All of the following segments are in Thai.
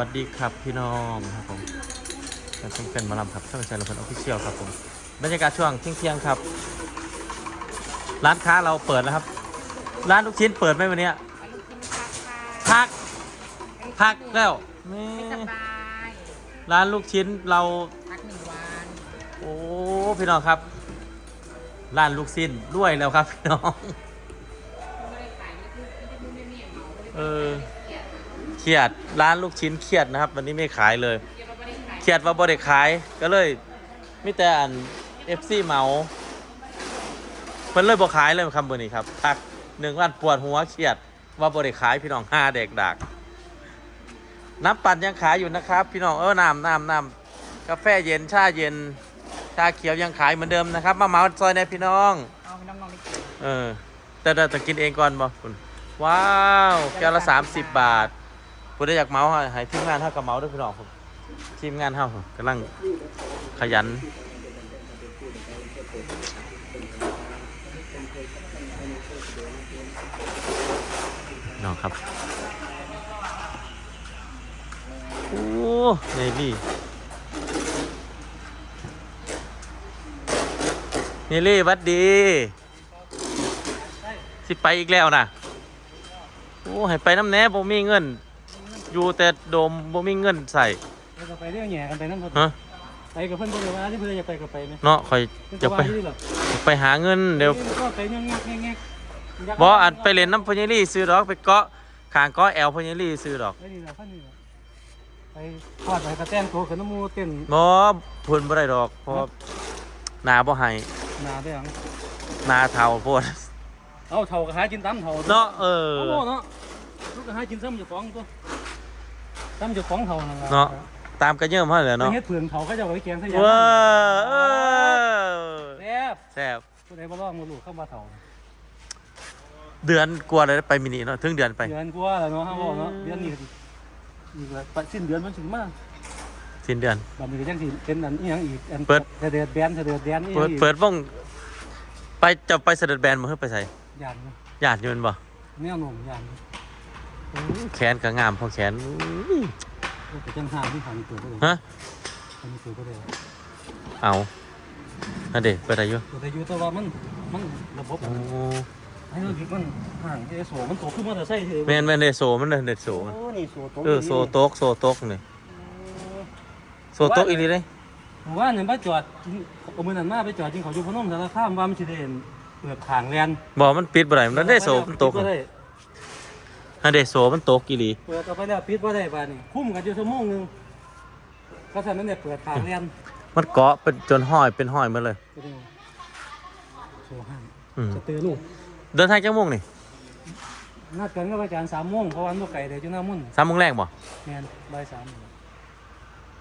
วัสดีครับพี่น้องครับผมเป็นเป็นหมาลำครับช่องใจเราเป็นออฟฟิเชียลครับผมบรรยากาศช่วงเที่ยงๆครับ ร้านค้าเราเปิดแล้วครับ ร้านลูกชิ้นเปิดไหมวันเนี้ยไปลูกกินพักค่ะพักพักแล้วนี่ไม่สบายร้านลูกชิ้นเราพักหนึ่งวันโอ้พี่น้องครับ ร้านลูกชิ้นด้วยแล้วครับพี่น้องไม่ได้ขายไม่ได้ไม่ได้ไม่ได้เหมาเออ เครียดร้านลูกชิ้นเครียดนะครับ วันนี้ไม่ขายเลยเคี่ยเครียดว่าบ่ได้ขายก็เลยมีแต่อัน FC เมาเพิ่นเลยบ่ขายเลยคำเบอร์นี้ครับพักหนึ่งวันปวดหัวเครียดว่าบ่ได้ขายพี่น้องห้าเด็กดักน้ำปั่นยังขายอยู่นะครับ พี่น้องเออน้ำน้ำน้ำกาแฟเย็นชาเย็นชาเขียวยังขายเหมือนเดิมนะครับ มาเหมาซอยในพี่น้องเอาน้องๆไปกินเออแต่แต่แต่กินเองก่อนบ่คุณว้าวแก้วละสามสิบบาท คุณได้อยากเมาให้ให้ทีมงานเท่ากับเมาด้วยพี่น้องผมทีมงานเท่ากำลังขยัน น้องครับโอ้เนลี่เนลี่วัดดีสิไปอีกแล้วนะโอ้ให้ไปน้ำแน่บ่มีเงิน อยู่แต่โดมบ่มีเงินใส่ไปกับไปเรื่องแหย่กันไปนั่นคนฮะไปกับเพื่อนเพื่อนว่าที่เพื่อนอยากไปกับไปไหมเนาะคอยเพื่อนจะว่าไปที่หรอไปหาเงินเดี๋ยวก็ไปเงี้ยเงี้ยเงี้ยบ่อัดไปเล่นน้ำพญาลี่ซื้อดอกไปเกาะขางเกาะแอลพญาลี่ซื้อดอกไม่ดีนะขั้นนี้ไปทอดไปกระแตนโตขึ้นน้ำมูเต้นบ่พุ่นบ่ได้ดอกเพราะหนาบ่ให้นาได้ยังหนาเท่าโพดเอาเท่ากระหากินตั้มเท่าเนาะเออโอ้เนาะลูกกระหากินซ้ำจะฟ้องตัว ซ้ำจะฟ้องเท่านั่นแหละเนาะตามกระเยิ่มเฮาเลยเนาะเนาะเฮ็ดเผืองเท่าก็จะไว้แกงใส่ยาว้าเออแซ่บแซ่บผู้ใดบ่ร้องมาลูกเข้ามาเท่าเดือนกว่าเลยไปมินิเนาะถึงเดือนไปเดือนกว่าแล้วเนาะห้าบอกเนาะเดือนนี้อีกแล้วสิ้นเดือนมันถึงมาสิ้นเดือนบัดนี้ก็ยังสิเป็นอันอีหยังอีกอันเปิดเสด็จแบนเสด็จแบนอีหเปิยัดงอีกเปิดวงไปจะไปเสด็จแบนมาเพื่อไปใส่ยานเนาะญาติโยนบ่แนวโน้มยาน แขนก็งามพอแขนอุ้ยแต่จังหาที่หันเปิดก็เลยฮะหันเปิดก็เลยเอาอันเด็กเปิดอะไรอยู่เปิดแต่อยู่แต่ว่ามันมันระบบโอ้ให้เราดิมันห่างเอโซมันตกขึ้นมาแต่ใส่เถอะแมนแมนเดโซมันเลยเด็ดโซมันโอ้นี่โซตกเออโซโตกโซโตกนี่โซโตกอีหลีเลยผมว่าเนี่ยไปจอดกินเอามือนันมาไปจอดจริงเขาอยู่พนมสารคามว่ามันสิได้เห็นเปลือกขางแลนบอกมันปิดบ่ได้มันได้โซมันตกปิดบ่ ได้อันเดโซมันตกอีหลีเปิดเอาไปแล้วปิดว่าได้บาดนี่คุ้มกันอยู่ชั่วโมงหนึงก็ฉะนั้นเนี่ยเปิดขางแลนมันเกาะเป็นจนห้อยเป็นห้อยหมาเลยก็ได้โซห้างอืม จะตื่นลูกเดินทางจังม่วงนี่นัดกันกับอาจารย์สามโมงเพราะวันบ่ไก่เดี๋ยวอยู่หน้ามุ่นสามโมงแรกบ่แม่นบ่ายสาม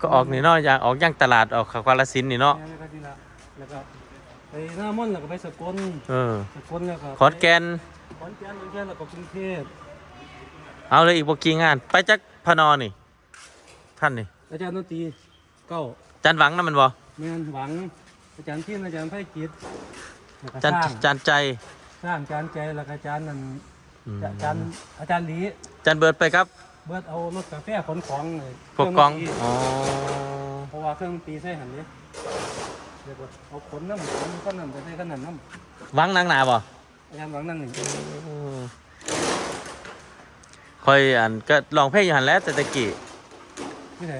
ก็ออกนี่เนาะอย่างออกย่างตลาดออกขาวาลสินธุ์นี่เนาะแม่นแล้วก็นี่ละแล้วก็ไปหน้ามุ่นแล้วก็ไปสกลเออสกลแล้วก็ขอนแก่นขอนแก่นขอนแก่นแล้วก็กรุงเทพ เอาเลยอีกบ่กี่งาน ไปจักพนอนี่ ท่านนี่ อาจารย์ดนตรีเก้าจันหวังนั่นมันบ่แม่นหวัง อาจารย์ที่อาจารย์ไพจิตแล้วก็จันสร้างจันใจสร้างอาจารย์ใจแล้วก็อาจารย์นั่นอืมอาจารย์อาจารย์หลีจันเบิดไปครับเบิดเอารถกาแฟขนของเลยพวกกองเครื่ดนตรีอ๋อเพราะว่าเครื่องดนตรีใส่หันนี้เดี๋ยวก่อนเอาขนน้ำขนก็น้ำไปใส่ขนาดน้หวังนางหนาบ่ำอาจารย์หวังนั่นหนึ่ง คอยอันก็ลองเพลงอยู่หันแหล้วแต่ตะกี้ที่ไหน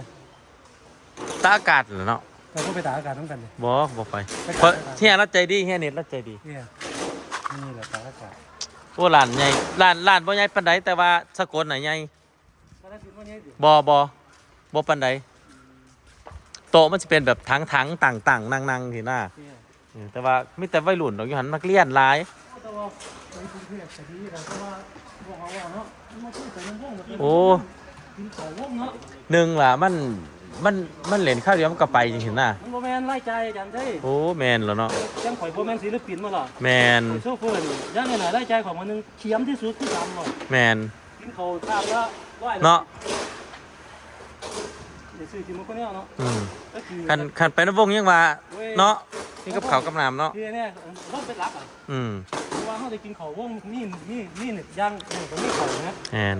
ตาอากาศเหรอเนาะเราก็ไปตากอากาศทั้งกันเลยบ่บ่ไปไปเพราะตากอากาศเฮียรัใจดีเฮียเน็ตรัใจดีเนี่ยนี่แหละตากอากาศโอ้ร้านใหญ่ร้านร้านบ่ใหญ่ปานใดแต่ว่าสกลน่ะใหญ่ก็ได้สิบวันนี้ดิบ่บ่บ่ปานใดโต๊ะมันสิเป็นแบบถังๆต่างๆนั่งๆที่หน้าเนี่ยเออแต่ว่ามีแต่วัยรุ่นดอกอยู่หันนักเรียนหลาย แต่ว่าไปกรุงเทพแต่ทีนี้เราก็ว่าพวกเขาว่า โอ้กินข้าววงเนาะหนึ่งล่ะมันมันมันเล่นข้าวเดียวมันก็ไปจริงๆนะมันโมแมนไล่ใจอาจารย์ใช่โอ้แมนแล้วเนาะยังข่อยโมแมนศิลปินมาหรอแมนโซเฟอร์นี่ยังไงไหนไล่ใจของมันนึงเขียมที่สุดคือดำหรอแมนกินข้าวทราบว่าร้อยเนาะเดี๋ยวซื้อกินมันก็เนี่ยเนาะอืมก็คือคันคันไปน้ำวงยังว่าเนาะ นี่กับเขาวกับน้ำเนาะที่เนี่ยรถเป็นรักอะอืมเพราะว่าเขาได้กินข้าววงนี่นี่นี่เนี่ยย่างนี่ตรงนี้ข้าวนะแมน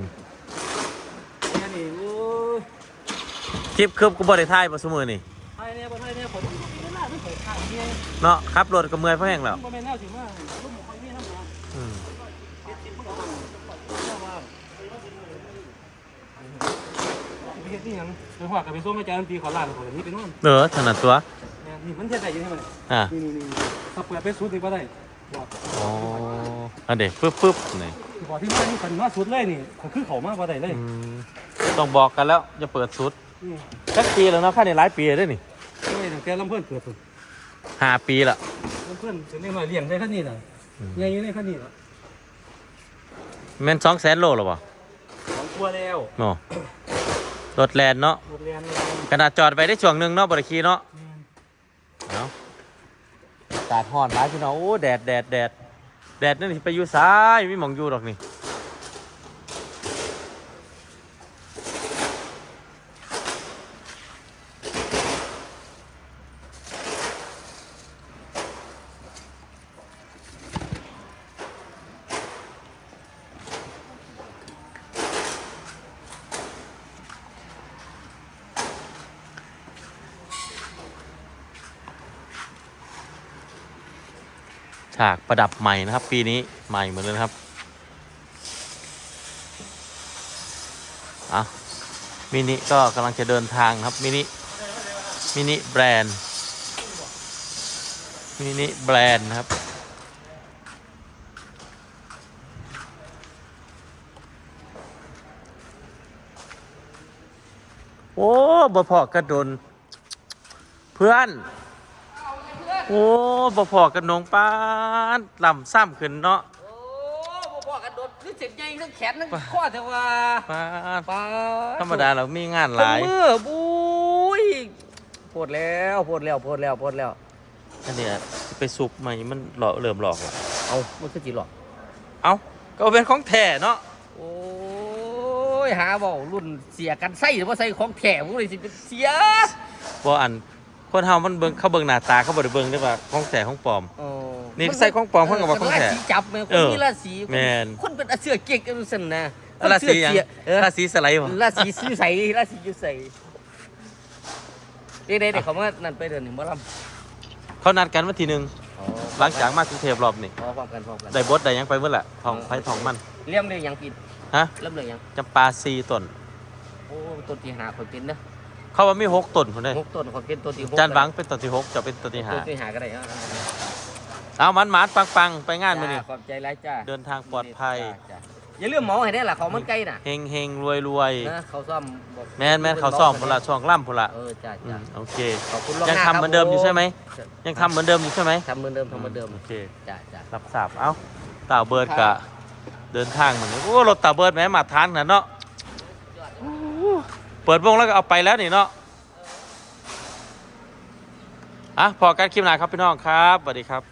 เนี่ยนี่โอ้ยคลิปคืบกูบ่ได้ถ่ายบ่ซุมื้อนี่ไทยเนี่ยบ่ไทยเนี่ยผมมีเวลาไม่เคยขาดเนี่ยเนาะขับรถก็เมื่อยเพราะแห้งแล้วบ่แม่นแนวสิมาลูกบ่ค่อยมีน้ำหนักอืมเฮ็ดกินบ่ต้องเอาว่าไปเฮ็ดนี่หยังไปฮอดก็ไปส่งอาจารย์ปีขอลานขอนี้ไปนู่น เออถนัดตัวเนี่ยนี่มันเฮ็ดได้อยู่นี่มันอะนี่นี่นี่ถ้าเปิดไปสุดนี่บ่ได้บอกอ๋ออันเด็ปึ๊บปึ๊บนี่บอกที่มานี่คันมาสุดเลยนี่ก็คือเขามาบ่ได้เลยอืมต้องบอกกันแล้วอย่าเปิดสุดนี่สักปีแล้วเนาะค่านี่หลายปีแล้วเด้อนี่นี่ตั้งแต่ลำเพิ่นเกิดพุ่นห้าปีละลำเพิ่นจนได้มาเลี้ยงได้คันนี้น่ะใหญ่อยู่ในคันนี้น่ะแม่น200,000โลหรอบ่ของกลัวแล้วเนาะรถแลนเนาะรถเรียนเลยขนาดจอดไว้ได้ช่วงหนึงเนาะบ่ได้ขี่เนาะอืมเนาะอากาศร้อนร้ายพี่น้องโอ้แดดแดดแดดแดดนั่นสิไปอยู่ซ้ายมีหมองอยู่ดอกนี่ ฉากประดับใหม่นะครับ ปีนี้ใหม่เหมือนเลยครับอะมินิก็กำลังจะเดินทางครับมินิมินิแบรนด์มินิแบรนด์นะครับโอ้บ่พอกระดนเพื่อน โอ้บ่พอกันนงปานลำซ้ำขึ้นเนาะโอ้บ่พอกันโดดคือเจ็บใหญ่ทั้งแขนทั้งข้อแต่ว่าปานปาธรรมดาเรามีงานหลายมือบุ้ยโพดแล้วโพดแล้วโพดแล้วโพดแล้วอันเนี้ยไปสุกใหม่มันหลอกเริ่มหลอกแล้วเอามันคือจีหรอกเอ้าก็เป็นของแท้เนาะโอ้ยหาเบารุ่นเสียกันไส้หรือว่าใส่ของแถมเลยสิเป็นเสียบ่อัน คนเฮามันเบิ่งเขาเบิ่งหน้าตาเขาบ่ได้เบิ่งได้ว่าของแท้ของปลอม โอ้นี่ใส่ของปลอมเพิ่นก็ว่าของแท้ราศีจับแม่นคเอนอมีราศีแม่น คนเป็นอาเสือเก่งกันสั่นนะราศีหยังเออราศีสไลด์บ่ราศีซื้อใสราศีอยู่ใสเด็กๆเด็กเขามานั่นไปเดินหนึ่งบ่ลำเขานัดกันวันที่หนึ่งอ๋อหลังจากมากรุงเทพรอบนี้พอพร้อมกันพร้อมกันได้บทได้หยังไปเมื่อละทองไผทองมันเลี่ยมเลยยังปิดฮะเริ่มเลยยังจำปาซีต้นโอ้ต้นที่หาคนเป็นเนอะ เขาว่ามีหกต้นพุ่นเด้หกต้นคนเป็นต้นที่หกจานหวังเป็นต้นที่หกจะเป็นต้นที่ห้าต้นที่หาก็ได้เอาเอามันหมานปังปังๆไปงานมื้อนี้จ้ขอบใจหลายจ้าเดินทางปลอดภัยจ้าอย่าลืมหมอให้ได้ล่ะเขามันใกล้น่ะเฮงเฮงรวยรวยนะเขาซ่อมบอกแม่นแม่นเขาซ่อมพุ่นละช่องล่ำพุ่นละเออจ้าอืจ้ามโอเคขอบคุณล่วงยังหน้าทำเหมือนเดิมอยู่ใช่ไหมครับยังทำเหมือนเดิมอยู่ใช่ไหมทำเหมือนเดิมทำเหมือนเดิมโอเคจ้าจ้ารับทราบเอ้าตาเบิร์ดกะเดินทางเหมือนโอ้รถตาเบิร์ดแหมมาทานน่ะเนาะเปิดวงแล้วก็เอาไปแล้วนี่เนาะอะพอการคลิปหน้าครับพี่น้องครับสวัสดีครับ